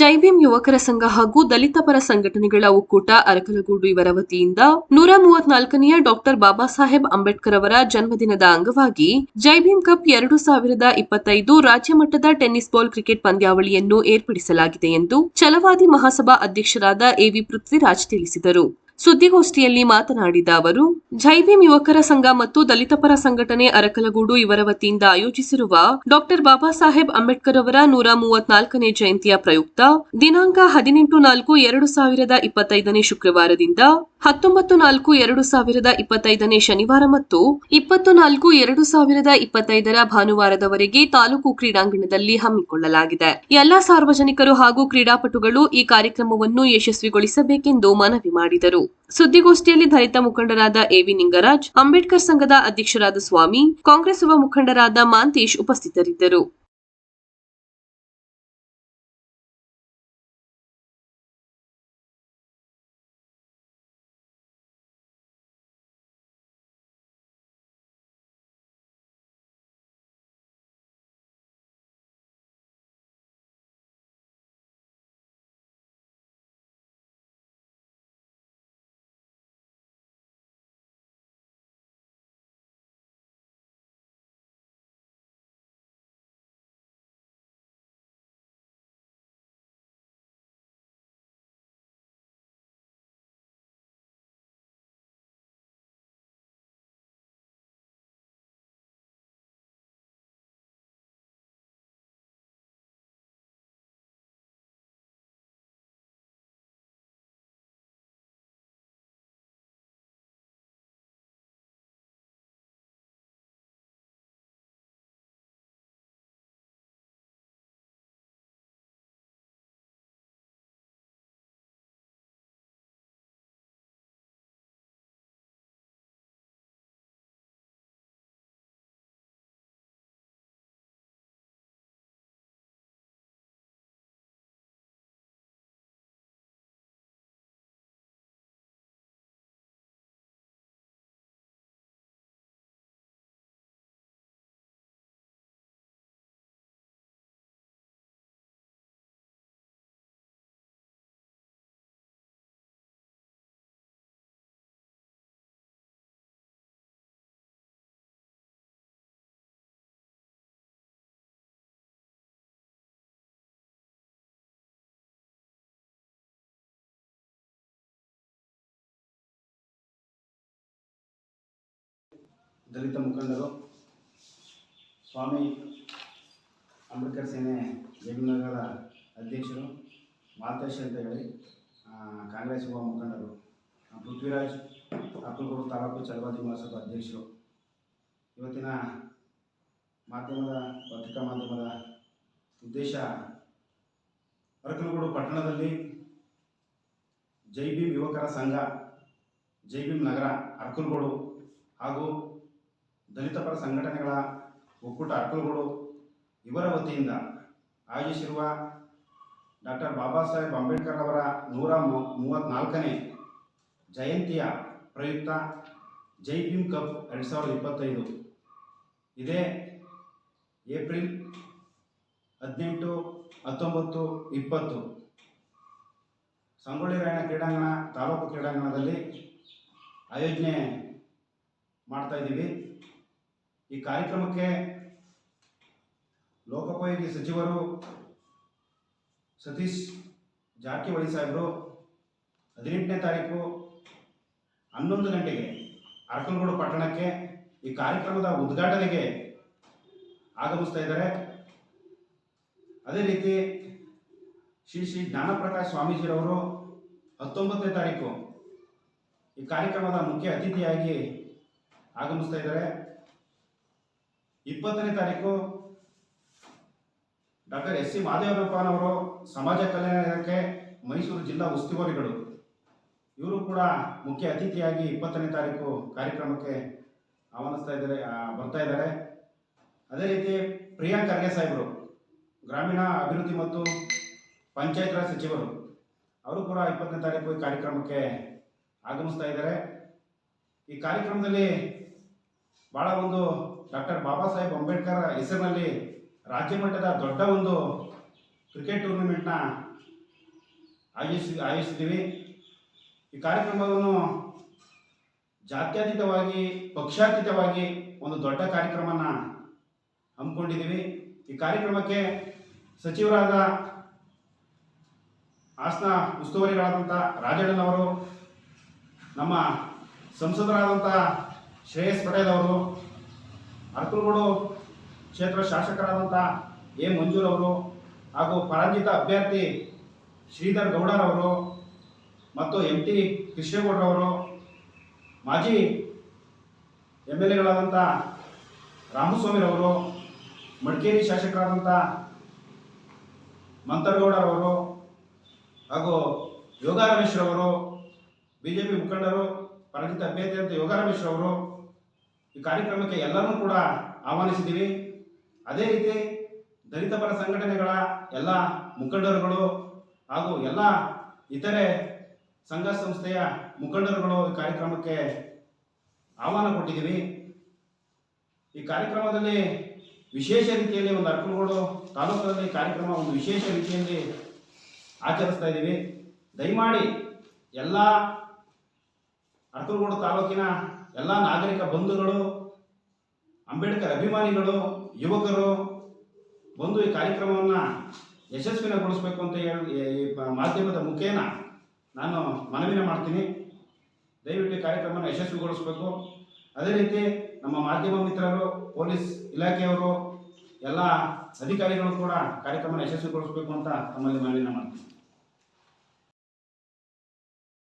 ಜೈಭೀಮ್ ಯುವಕರ ಸಂಘ ಹಾಗೂ ದಲಿತ ಪರ ಸಂಘಟನೆಗಳ ಒಕ್ಕೂಟ ಅರಕಲಗೂಡು ಇವರ ವತಿಯಿಂದ ನೂರ ಮೂವತ್ನಾಲ್ಕನೆಯ ಡಾಕ್ಟರ್ ಬಾಬಾ ಸಾಹೇಬ್ ಅಂಬೇಡ್ಕರ್ ಅವರ ಜನ್ಮದಿನದ ಅಂಗವಾಗಿ ಜೈಭೀಮ್ ಕಪ್ ಎರಡು ಸಾವಿರದ ಇಪ್ಪತ್ತೈದು ರಾಜ್ಯ ಮಟ್ಟದ ಟೆನ್ನಿಸ್ ಬಾಲ್ ಕ್ರಿಕೆಟ್ ಪಂದ್ಯಾವಳಿಯನ್ನು ಏರ್ಪಡಿಸಲಾಗಿದೆ ಎಂದು ಛಲವಾದಿ ಮಹಾಸಭಾ ಅಧ್ಯಕ್ಷರಾದ ಎವಿ ಪೃಥ್ವಿರಾಜ್ ತಿಳಿಸಿದರು. ಸುದ್ದಿಗೋಷ್ಠಿಯಲ್ಲಿ ಮಾತನಾಡಿದ ಅವರು ಜೈಭೀಮ್ ಯುವಕರ ಸಂಘ ಮತ್ತು ದಲಿತ ಪರ ಸಂಘಟನೆ ಅರಕಲಗೂಡು ಇವರ ವತಿಯಿಂದ ಆಯೋಜಿಸಿರುವ ಡಾಕ್ಟರ್ ಬಾಬಾ ಸಾಹೇಬ್ ಅಂಬೇಡ್ಕರ್ ಅವರ ನೂರ ಮೂವತ್ನಾಲ್ಕನೇ ಜಯಂತಿಯ ಪ್ರಯುಕ್ತ ದಿನಾಂಕ ಹದಿನೆಂಟು ನಾಲ್ಕು ಎರಡು ಸಾವಿರದ ಇಪ್ಪತ್ತೈದನೇ ಶುಕ್ರವಾರದಿಂದ ಹತ್ತೊಂಬತ್ತು ನಾಲ್ಕು ಎರಡು ಸಾವಿರದ ಇಪ್ಪತ್ತೈದನೇ ಶನಿವಾರ ಮತ್ತು ಇಪ್ಪತ್ತು ನಾಲ್ಕು ಎರಡು ಸಾವಿರದ ಇಪ್ಪತ್ತೈದರ ಭಾನುವಾರದವರೆಗೆ ತಾಲೂಕು ಕ್ರೀಡಾಂಗಣದಲ್ಲಿ ಹಮ್ಮಿಕೊಳ್ಳಲಾಗಿದೆ. ಎಲ್ಲ ಸಾರ್ವಜನಿಕರು ಹಾಗೂ ಕ್ರೀಡಾಪಟುಗಳು ಈ ಕಾರ್ಯಕ್ರಮವನ್ನು ಯಶಸ್ವಿಗೊಳಿಸಬೇಕೆಂದು ಮನವಿ ಮಾಡಿದರು. ಸುದ್ದಿಗೋಷ್ಠಿಯಲ್ಲಿ ದಲಿತ ಮುಖಂಡರಾದ ಎವಿ ನಿಂಗರಾಜ್ ಅಂಬೇಡ್ಕರ್ ಸಂಘದ ಅಧ್ಯಕ್ಷರಾದ ಸ್ವಾಮಿ ಕಾಂಗ್ರೆಸ್ ಯುವ ಮುಖಂಡರಾದ ಮಾಂತೇಶ್ ಉಪಸ್ಥಿತರಿದ್ದರು. ದಲಿತ ಮುಖಂಡರು, ಸ್ವಾಮಿ ಅಂಬೇಡ್ಕರ್ ಸೇನೆ ಜಯನಗರ ಅಧ್ಯಕ್ಷರು, ಮಾಲ್ತೇಶ್ ಅಂತ ಹೇಳಿ ಕಾಂಗ್ರೆಸ್ ಯುವ ಮುಖಂಡರು ಪೃಥ್ವಿರಾಜ್ ಅಕ್ಕಲಗೂಡು ತಾಲೂಕು ಚಲವಾದಿ ಮಹಾಸಭಾ ಅಧ್ಯಕ್ಷರು. ಇವತ್ತಿನ ಮಾಧ್ಯಮದ, ಪತ್ರಿಕಾ ಮಾಧ್ಯಮದ ಉದ್ದೇಶ ಅರಕಲಗೂಡು ಪಟ್ಟಣದಲ್ಲಿ ಜೈ ಭೀಮ್ ಯುವಕರ ಸಂಘ, ಜೈ ಭೀಮ್ ನಗರ ಅರಕಲಗೂಡು ಹಾಗೂ ದಲಿತ ಪರ ಸಂಘಟನೆಗಳ ಒಕ್ಕೂಟ ಅಕ್ಕಲುಗಳು ಇವರ ವತಿಯಿಂದ ಆಯೋಜಿಸಿರುವ ಡಾಕ್ಟರ್ ಬಾಬಾ ಸಾಹೇಬ್ ಅಂಬೇಡ್ಕರ್ ಅವರ ನೂರ ಮೂವತ್ತ್ನಾಲ್ಕನೇ ಜಯಂತಿಯ ಪ್ರಯುಕ್ತ ಜೈ ಭೀಮ್ ಕಪ್ ಎರಡು ಸಾವಿರದ ಇಪ್ಪತ್ತೈದು. ಇದೇ ಏಪ್ರಿಲ್ ಹದಿನೆಂಟು, ಹತ್ತೊಂಬತ್ತು, ಇಪ್ಪತ್ತು. ಸಂಗೊಳ್ಳಿ ರಾಯಣ್ಣ ಕ್ರೀಡಾಂಗಣ ತಾಲೂಕು ಕ್ರೀಡಾಂಗಣದಲ್ಲಿ ಆಯೋಜನೆ ಮಾಡ್ತಾ ಇದ್ದೀವಿ. ಈ ಕಾರ್ಯಕ್ರಮಕ್ಕೆ ಲೋಕೋಪಯೋಗಿ ಸಚಿವರು ಸತೀಶ್ ಜಾರಕಿಹೊಳಿ ಸಾಹೇಬರು ಹದಿನೆಂಟನೇ ತಾರೀಕು ಹನ್ನೊಂದು ಗಂಟೆಗೆ ಅರಕಲಗೂಡು ಪಟ್ಟಣಕ್ಕೆ ಈ ಕಾರ್ಯಕ್ರಮದ ಉದ್ಘಾಟನೆಗೆ ಆಗಮಿಸ್ತಾ ಇದ್ದಾರೆ. ಅದೇ ರೀತಿ ಶ್ರೀ ಶ್ರೀ ಜ್ಞಾನಪ್ರಕಾಶ್ ಸ್ವಾಮೀಜಿರವರು ಹತ್ತೊಂಬತ್ತನೇ ತಾರೀಕು ಈ ಕಾರ್ಯಕ್ರಮದ ಮುಖ್ಯ ಅತಿಥಿಯಾಗಿ ಆಗಮಿಸ್ತಾ ಇದ್ದಾರೆ. ಇಪ್ಪತ್ತನೇ ತಾರೀಕು ಡಾಕ್ಟರ್ ಎಸ್ ಸಿ ಮಾದೇವರಪ್ಪನವರು ಸಮಾಜ ಕಲ್ಯಾಣ ಇಲಾಖೆ ಮೈಸೂರು ಜಿಲ್ಲಾ ಉಸ್ತುವಾರಿಗಳು. ಇವರು ಕೂಡ ಮುಖ್ಯ ಅತಿಥಿಯಾಗಿ ಇಪ್ಪತ್ತನೇ ತಾರೀಕು ಕಾರ್ಯಕ್ರಮಕ್ಕೆ ಆಹ್ವಾನಿಸ್ತಾ ಇದ್ದಾರೆ ಬರ್ತಾ ಇದ್ದಾರೆ. ಅದೇ ರೀತಿ ಪ್ರಿಯಾಂಕ್ ಖರ್ಗೆ ಸಾಹೇಬರು, ಗ್ರಾಮೀಣ ಅಭಿವೃದ್ಧಿ ಮತ್ತು ಪಂಚಾಯತ್ ರಾಜ್ ಸಚಿವರು, ಅವರು ಕೂಡ ಇಪ್ಪತ್ತನೇ ತಾರೀಕು ಈ ಕಾರ್ಯಕ್ರಮಕ್ಕೆ ಆಗಮಿಸ್ತಾ ಇದ್ದಾರೆ. ಈ ಕಾರ್ಯಕ್ರಮದಲ್ಲಿ ಭಾಳ ಒಂದು ಡಾಕ್ಟರ್ ಬಾಬಾ ಸಾಹೇಬ್ ಅಂಬೇಡ್ಕರ್ ಹೆಸರಿನಲ್ಲಿ ರಾಜ್ಯ ಮಟ್ಟದ ದೊಡ್ಡ ಒಂದು ಕ್ರಿಕೆಟ್ ಟೂರ್ನಿಮೆಂಟ್ನ ಆಯೋಜಿಸಿ, ಆಯೋಜಿಸಿದ್ದೀವಿ. ಈ ಕಾರ್ಯಕ್ರಮವನ್ನು ಜಾತ್ಯತೀತವಾಗಿ, ಪಕ್ಷಾತೀತವಾಗಿ ಒಂದು ದೊಡ್ಡ ಕಾರ್ಯಕ್ರಮನ ಹಮ್ಮಿಕೊಂಡಿದ್ದೀವಿ. ಈ ಕಾರ್ಯಕ್ರಮಕ್ಕೆ ಸಚಿವರಾದ ಹಾಸನ ಉಸ್ತುವಾರಿಗಳಾದಂಥ ರಾಜಣ್ಣನವರು, ನಮ್ಮ ಸಂಸದರಾದಂಥ ಶ್ರೇಯಸ್ ಪಟೇಲ್ ಅವರು ಅರ್ಕಲ್ಗೂಡು ಕ್ಷೇತ್ರ ಶಾಸಕರಾದಂಥ ಎ ಮಂಜೂರವರು ಹಾಗೂ ಪರಾಜಿತ ಅಭ್ಯರ್ಥಿ ಶ್ರೀಧರ್ ಗೌಡರವರು ಮತ್ತು ಎಂ ಟಿ ಕೃಷ್ಣೇಗೌಡರವರು ಮಾಜಿ ಎಂ ಎಲ್ ಎಗಳಾದಂಥ ರಾಮಸ್ವಾಮಿರವರು ಮಡಿಕೇರಿ ಶಾಸಕರಾದಂಥ ಮಂತರಗೌಡರವರು ಹಾಗೂ ಯೋಗ ರಮೇಶ್ರವರು ಬಿ ಜೆ ಪಿ ಮುಖಂಡರು, ಪರಾಜಿತ ಅಭ್ಯರ್ಥಿ ಅಂತ ಯೋಗ ರಮೇಶ್ರವರು ಈ ಕಾರ್ಯಕ್ರಮಕ್ಕೆ ಎಲ್ಲರನ್ನೂ ಕೂಡ ಆಹ್ವಾನಿಸಿದ್ದೀವಿ. ಅದೇ ರೀತಿ ದಲಿತ ಪರ ಸಂಘಟನೆಗಳ ಎಲ್ಲ ಮುಖಂಡರುಗಳು ಹಾಗೂ ಎಲ್ಲ ಇತರೆ ಸಂಘ ಸಂಸ್ಥೆಯ ಮುಖಂಡರುಗಳು ಈ ಕಾರ್ಯಕ್ರಮಕ್ಕೆ ಆಹ್ವಾನ ಕೊಟ್ಟಿದ್ದೀವಿ. ಈ ಕಾರ್ಯಕ್ರಮದಲ್ಲಿ ವಿಶೇಷ ರೀತಿಯಲ್ಲಿ ಒಂದು ಅರ್ಕಲಗೋಡು ತಾಲೂಕಿನಲ್ಲಿ ಕಾರ್ಯಕ್ರಮ ಒಂದು ವಿಶೇಷ ರೀತಿಯಲ್ಲಿ ಆಚರಿಸ್ತಾ ಇದ್ದೀವಿ. ದಯಮಾಡಿ ಎಲ್ಲ ಅರ್ಕಲಗೋಡು ತಾಲೂಕಿನ ಎಲ್ಲ ನಾಗರಿಕ ಬಂಧುಗಳು, ಅಂಬೇಡ್ಕರ್ ಅಭಿಮಾನಿಗಳು, ಯುವಕರು ಬಂದು ಈ ಕಾರ್ಯಕ್ರಮವನ್ನು ಯಶಸ್ವಿನಗೊಳಿಸಬೇಕು ಅಂತ ಹೇಳಿ ಈ ಮಾಧ್ಯಮದ ಮುಖೇನ ನಾನು ಮನವಿನ ಮಾಡ್ತೀನಿ. ದಯವಿಟ್ಟು ಕಾರ್ಯಕ್ರಮನ ಯಶಸ್ವಿಗೊಳಿಸಬೇಕು. ಅದೇ ರೀತಿ ನಮ್ಮ ಮಾಧ್ಯಮ ಮಿತ್ರರು, ಪೊಲೀಸ್ ಇಲಾಖೆಯವರು, ಎಲ್ಲ ಅಧಿಕಾರಿಗಳು ಕೂಡ ಕಾರ್ಯಕ್ರಮನ ಯಶಸ್ವಿಗೊಳಿಸಬೇಕು ಅಂತ ತಮ್ಮಲ್ಲಿ ಮನವಿನ ಮಾಡ್ತೀನಿ.